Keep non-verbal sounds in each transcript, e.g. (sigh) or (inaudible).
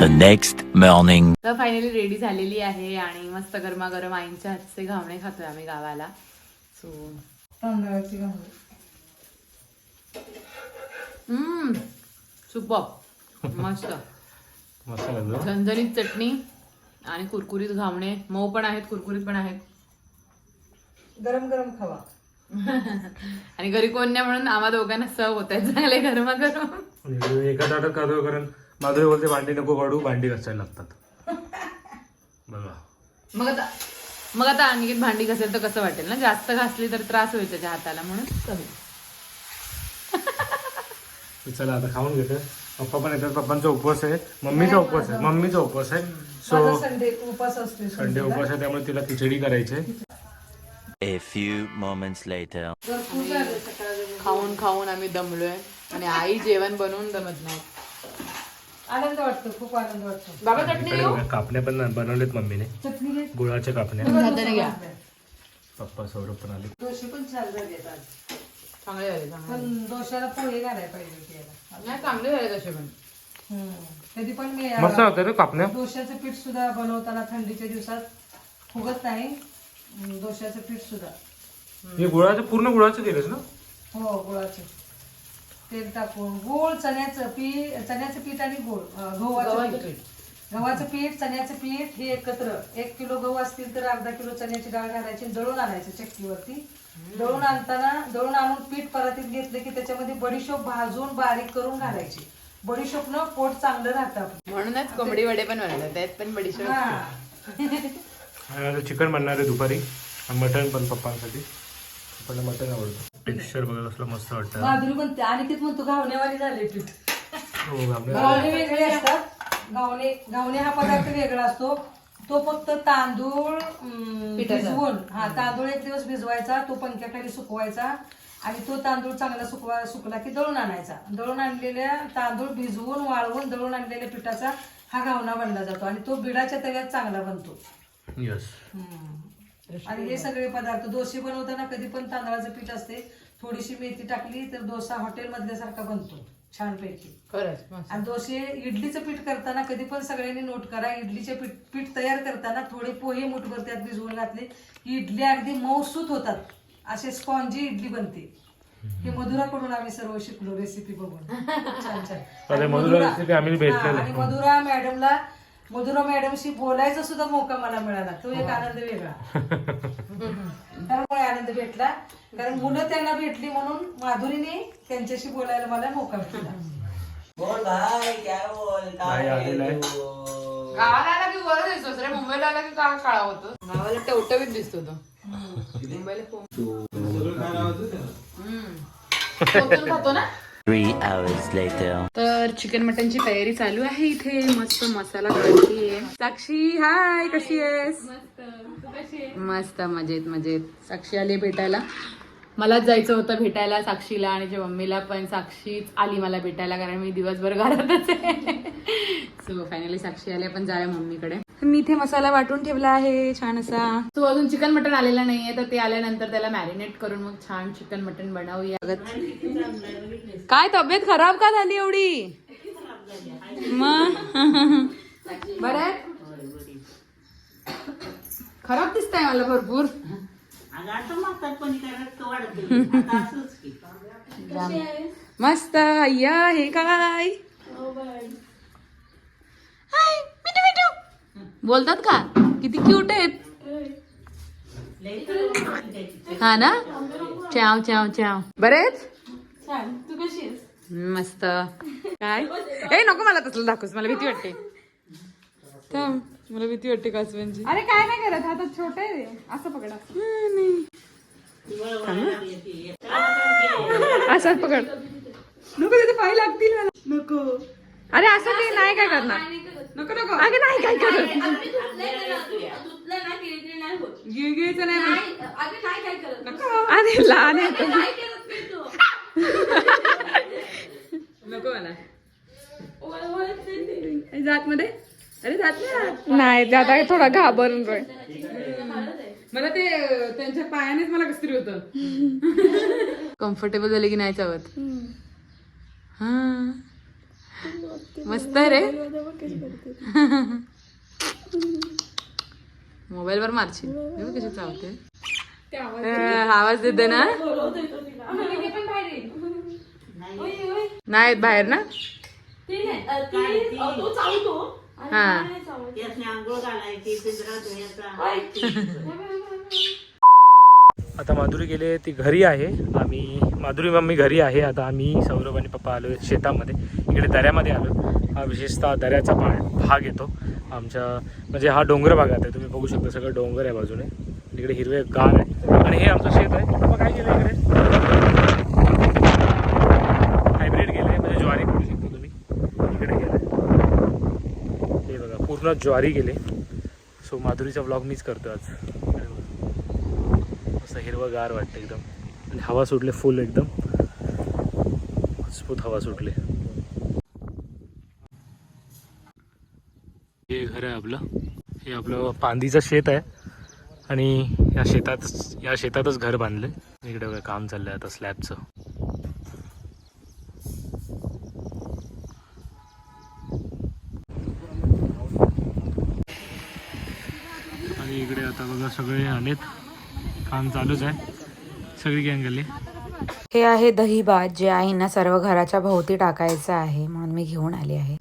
The next morning. तर finally ready झालेली आहे आणि मस्त गरमागरम आईंच्या हातचे घावणे खातोय आम्ही गावाला. सो तांदळाची सुपर मस्त. झणझणीत चटणी आणि कुरकुरीत घावणे. मऊ पण आहेत कुरकुरीत पण आहेत. गरम गरम खावा. (laughs) आणि घरी कोण नाही म्हणून आम्हा दोघांना सर्व होत आहेत चांगले गरमागरम. एका ताटात कादो कारण माधुरी बोलते भांडी नको काढू भांडी घासायला लागतात. (laughs) बघा. मग आता मग आता आणखी भांडी घासेल तर कसं वाटेल ना? जास्त घासली तर त्रास होईल त्याच्या हाताला म्हणून. कमी. (laughs) चला आता खाऊन घेतो. पप्पा पण येतात. पप्पांचा उपवास आहे. मम्मीचा उपवास आहे. मम्मीचा उपवास आहे. सो संडे उपास असते संडे उपवास आहे त्यामुळे तिला खिचडी करायची आहे. A few moments later. खाऊन खाऊन आम्ही दमलोय. आणि आई जेवण बनवून दमत नाही आनंद वाटतो खूप आनंद वाटतो. बाबा चटणी देऊ कापण्या पण बनवलेत मम्मीने. चटणी घे. गुळाच्या कापण्या. घ्या. पप्पा सौरभ पण आले. डोसे पण छान झाले आज. चांगले झाले चांगले पण डोश्याला पोहे घालायला पाहिजे होते याला. नाही चांगले झाले तसे पण. हम्म. कधी पण मी मस्त होतं रे कापण्या. डोश्याचं पीठ सुद्धा बनवताना थंडीच्या दिवसात फुगत नाही. हम्म, डोश्याचं पीठ सुद्धा. हे गुळाचं पूर्ण गुळाचं केलंस ना? हो गुळाचं. तेल टाकून गोळ चण्याचं पीठ चण्याचं पीठ आणि गोळ गव्हाचं गव्हाचं पीठ. गव्हाचं पीठ चण्याचं पीठ हे एकत्र. एक किलो गहू असतील तर अर्धा किलो चण्याची डाळ घालायची दळून आणायचं चक्कीवरती. दळून आणताना दळून आणून पीठ परातीत घेतलं की त्याच्यामध्ये बडीशोप भाजून बारीक करून घालायची. बडीशोपनं पोट चांगलं राहतं. म्हणूनच कोंबडी वडे पण त्यात पण बडीशेप चिकन बनणार आहे दुपारी आणि मटण पण पप्पांसाठी. मटण आवडतं. टेक्स्चर बघा कसलं मस्त वाटतं. माधुरी म्हणते आणि म्हणतो घावण्यावाली झाले पीठ हो आपल्या गावणे वेगळे असतात. गावणे गावणे हा पदार्थ वेगळा असतो. तो फक्त तांदूळ अं, भिजवून. हा तांदूळ एक दिवस भिजवायचा तो पंख्याखाली सुकवायचा. आणि तो तांदूळ चांगला सुकवा सुकला की दळून आणायचा. दळून आणलेल्या तांदूळ भिजवून वाळवून दळून आणलेल्या पिठाचा हा घावणा बनला जातो. आणि तो बिडाच्या तव्यात चांगला बनतो. यस आणि हे सगळे पदार्थ डोसे बनवताना कधी पण तांदळाचं पीठ असते थोडीशी मेथी टाकली तर डोसा हॉटेल मधल्यासारखा बनतो छानपैकी. खरंच. आणि डोसे इडलीचं पीठ करताना कधी पण सगळ्यांनी नोट करा इडलीचे पीठ पीठ तयार करताना थोडे पोहे मुठभर त्यात भिजवून घातले की इडली अगदी मौसूत होतात. असे स्पॉन्जी इडली बनते. हे मधुराकडून आम्ही सर्व शिकलो रेसिपी बघून. छान छान. (laughs) आणि मधुरा मॅडमला मधुरा मॅडमशी बोलायचा सुद्धा मौका मला मिळाला. तो एक आनंद वेगळा. त्यामुळे आनंद भेटला. कारण मुलं त्यांना भेटली म्हणून माधुरीने त्यांच्याशी बोलायला मला मौका भेटला. नाही आलेला आहे गावाला आला की वर दिसतोस रे? मुंबईला आला की का काळा होतो? गावाला टवटवीत दिसतो तो. मुंबईला. कोकण खातो ना. तर चिकन मटनची तयारी चालू आहे इथे. मस्त मसाला साक्षी हाय कशी आहेस? मस्त मजेत मजेत. साक्षी आली भेटायला. मलाच जायचं होतं भेटायला साक्षीला आणि जे मम्मीला पण. साक्षीच आली मला भेटायला कारण मी दिवसभर घरातच आहे. (laughs) सो फायनली साक्षी आली पण जाऊया मम्मीकडे. मी इथे मसाला वाटून ठेवला आहे छान असा. तो अजून चिकन मटन आलेला नाहीये तर ते आल्यानंतर त्याला मॅरिनेट करून मग छान चिकन मटन बनवूया. काय तब्येत खराब का झाली एवढी? मग? बरं आहे? खराब दिसतंय मला भरपूर. मस्त अय्या हे काय? हाय. बोलतात का? किती क्यूट आहेत. हा ना? चाव चाव चाव. बरेच मस्त. काय? ए नको मला तसलं दाखवस मला भीती वाटते. मला भीती वाटते कासवांची अरे काय नाही करत हा तर छोटा आहे. असं पकडा. असं पकड. नको तिथे पाय लागतील मला. नको. अरे असं ते नाही काय करणार. नको नको. अगं नाही काय करत? गिळगिळचं नाही नको. अरे लहान आहे तो. नको मला. जात मध्ये? अरे जात नाही नाही जात आहे थोडा घाबरून रोय मला ते अं, त्यांच्या पायानेच मला कसं तरी होतं. (laughs) कम्फर्टेबल झाले की नाही चावत? हा. मस्त रे. मोबाईल वर मारशील कशी चावते. आवाज देते ना? नाही बाहेर ना? हा. आता माधुरी गेले ती घरी आहे. आम्ही माधुरी मम्मी घरी आहे. आता आम्ही सौरभ आणि पप्पा आलो शेतामध्ये. इकडे दऱ्यामध्ये आलो हा विशेषतः दऱ्याचा पा भाग येतो. आमच्या म्हणजे हा डोंगर भागात आहे. तुम्ही बघू शकता सगळं डोंगर आहे बाजूने. इकडे हिरवे गार आहे. आणि हे आमचं शेत आहे. मग काय केलं इकडे? हायब्रिड आहे म्हणजे ज्वारी करू शकता तुम्ही. इकडे गेलं हे बघा पूर्ण ज्वारी गेले सो माधुरीचा ब्लॉग मीच करतो आज. असं हिरवं गार वाटतं एकदम. आणि हवा सुटले फुल एकदम. मजबूत हवा सुटली. हे घर आहे आपलं. हे आपलं पांदीचं शेत आहे. आणि या शेतात या शेतातच घर बांधलं इकडे काम काम चाललंय आता स्लॅबचं आणि इकडे आता बघा सगळे आलेत. काम चालूच आहे. सगळी गँग आली. हे आहे दही भात जे आईंना सर्व घराच्या भोवती टाकायचं आहे म्हणून मी घेऊन आले आहे.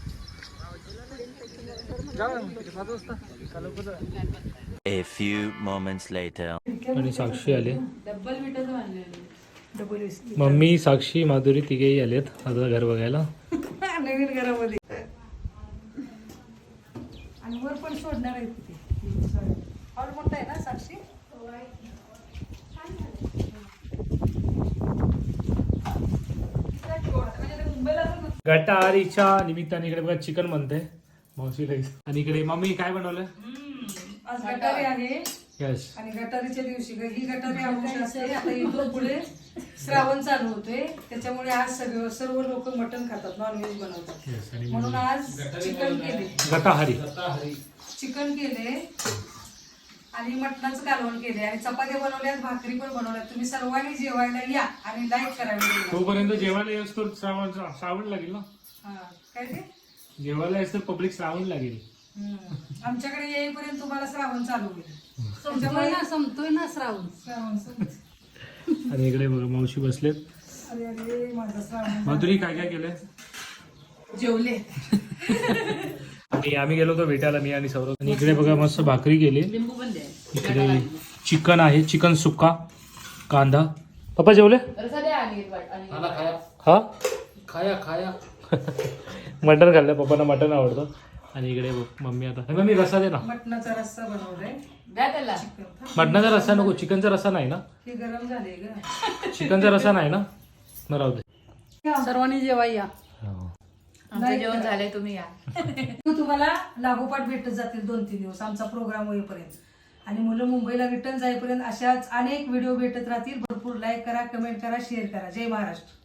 A few moments later. आणि साक्षी आले. मम्मी साक्षी माधुरी तिघेही आलेत. आता घर बघायला. (laughs) नवीन घरामध्ये. आणि वर पण सोडणार आहे तिथे हॉल मोठा आहे ना साक्षी? गटारीच्या निमित्ताने इकडे बघा चिकन बनते मावशी राईस आणि इकडे मम्मी काय बनवलं? आज गटारी आहे. यस आणि गटारीच्या दिवशी ग- ही गटारी आमची असते. आता इथून पुढे श्रावण चालू होतोय. त्याच्यामुळे आज सगळं सर्व लोक मटण खातात नॉनव्हेज बनवतात. यस आणि म्हणून आज चिकन केले. गटाहारी चिकन केले. आणि मटणाचं कालवण केले. आणि चपात्या बनवल्यात भाकरी पण बनवल्यात. तुम्ही सर्वांनी जेवायला या आणि लाईक करा व्हिडिओला. तोपर्यंत जेवायला येस तर श्रावण श्रावण लागेल ना? हा. काय ते? जेवायला येस तर पब्लिक श्रावण लागेल. हम्म. आमच्याकडे येईपर्यंत तुम्हाला श्रावण चालू होईल. संपतोय ना श्रावण. श्रावण. आणि इकडे बघा मावशी बसलेत. अरे अरे माझा श्रावण माधुरी काय काय केलंय? जेवले. आणि आम्ही गेलो होतो भेटायला मी आणि सौरभ. आणि इकडे बघा मस्त भाकरी केली. लिंबू पण द्या. इकडे चिकन आहे चिकन सुक्का कांदा. पप्पा जेवले? हा? खाया खाया. (laughs) मटन खाल्लं पप्पांना मटन आवडतं. आणि इकडे बघ, मम्मी आता. मम्मी रसा दे ना मटणाचा रस्सा बनवलाय. द्या त्याला. मटणाचा रस्सा नको चिकनचा रस्सा नाही ना? हे गरम झाले ग. चिकनचा रस्सा नाही ना? मग राहू दे. सर्वांनी जेवा या. हो. आमचं जेवण झालंय तुम्ही या. (laughs) तुम्हाला लागोपाठ भेटत जातील दोन तीन दिवस. आमचा प्रोग्राम होईपर्यंत. आणि मुलं मुंबईला रिटर्न जाईपर्यंत अशाच अनेक व्हिडिओ भेटत राहतील. भरपूर लाईक करा कमेंट करा शेअर करा. जय महाराष्ट्र.